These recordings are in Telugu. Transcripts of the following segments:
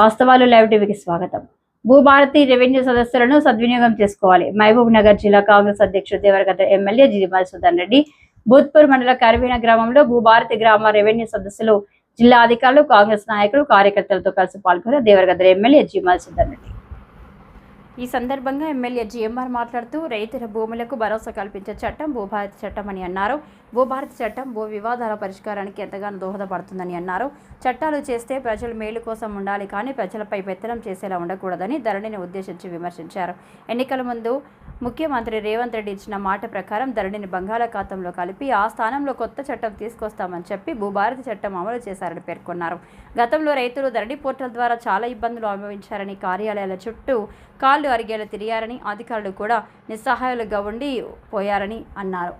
వాస్తవాలు లైవ్ టీవీకి స్వాగతం. భూభారతి రెవెన్యూ సదస్సులను సద్వినియోగం చేసుకోవాలి. మహబూబ్ నగర్ జిల్లా కాంగ్రెస్ అధ్యక్షుడు దేవరగడ్డ ఎమ్మెల్యే జి మధుసూదన్ రెడ్డి భూత్పూర్ మండల కరవీణ గ్రామంలో భూభారతి గ్రామ రెవెన్యూ సదస్సులో జిల్లా అధికారులు కాంగ్రెస్ నాయకులు కార్యకర్తలతో కలిసి పాల్గొన్న దేవరగద్ద ఎమ్మెల్యే జి మధుసూదన్ రెడ్డి. ఈ సందర్భంగా ఎమ్మెల్యే జిఎంఆర్ మాట్లాడుతూ రైతుల భూములకు భరోసా కల్పించే చట్టం భూభారతి చట్టం అని అన్నారు. భూభారతి చట్టం భూ వివాదాల పరిష్కారానికి ఎంతగానో దోహదపడుతుందని అన్నారు. చట్టాలు చేస్తే ప్రజల మేలు కోసం ఉండాలి కానీ ప్రజలపై పెత్తనం చేసేలా ఉండకూడదని ధరణిని ఉద్దేశించి విమర్శించారు. ఎన్నికల ముందు ముఖ్యమంత్రి రేవంత్ రెడ్డి ఇచ్చిన మాట ప్రకారం ధరణిని బంగాళాఖాతంలో కలిపి ఆ స్థానంలో కొత్త చట్టం తీసుకొస్తామని చెప్పి భూభారతి చట్టం అమలు చేశారని పేర్కొన్నారు. గతంలో రైతులు ధరణి పోర్టల్ ద్వారా చాలా ఇబ్బందులు అనుభవించారని కార్యాలయాల చుట్టూ కాళ్ళు అరిగేలా తిరిగారని అధికారులు కూడా నిస్సహాయాలుగా ఉండి పోయారని అన్నారు.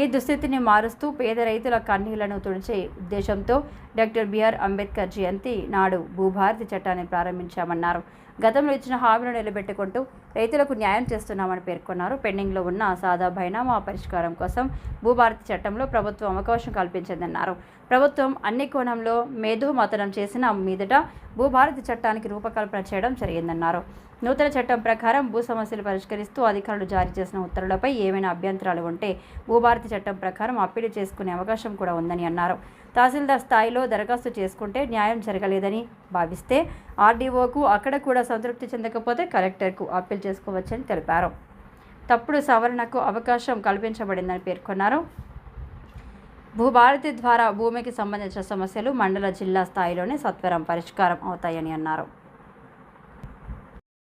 ఈ దుస్థితిని మారుస్తూ పేద రైతుల కన్నీళ్ళను తుడిచే ఉద్దేశంతో డాక్టర్ బిఆర్ అంబేద్కర్ జయంతి నాడు భూభారతి చట్టాన్ని ప్రారంభించామన్నారు. గతంలో ఇచ్చిన హామీలను నిలబెట్టుకుంటూ రైతులకు న్యాయం చేస్తున్నామని పేర్కొన్నారు. పెండింగ్లో ఉన్న సాదా బైనామా పరిష్కారం కోసం భూభారతి చట్టంలో ప్రభుత్వం అవకాశం కల్పించిందన్నారు. ప్రభుత్వం అన్ని కోణంలో మేధోమతనం చేసిన మీదట భూభారతి చట్టానికి రూపకల్పన చేయడం జరిగిందన్నారు. నూతన చట్టం ప్రకారం భూ సమస్యలు పరిష్కరిస్తూ అధికారులు జారీ చేసిన ఉత్తర్వులపై ఏమైనా అభ్యంతరాలు ఉంటే భూభారతి చట్టం ప్రకారం అప్పీలు చేసుకునే అవకాశం కూడా ఉందని అన్నారు. తహసీల్దార్ స్థాయిలో దరఖాస్తు చేసుకుంటే న్యాయం జరగలేదని భావిస్తే ఆర్డీఓకు అక్కడ కూడా సంతృప్తి చెందకపోతే కలెక్టర్కు అప్పీల్ చేసుకోవచ్చని తెలిపారు. తప్పుడు సవరణకు అవకాశం కల్పించబడిందని పేర్కొన్నారు. భూభారతి ద్వారా భూమికి సంబంధించిన సమస్యలు మండల జిల్లా స్థాయిలోనే సత్వరం పరిష్కారం అవుతాయని అన్నారు.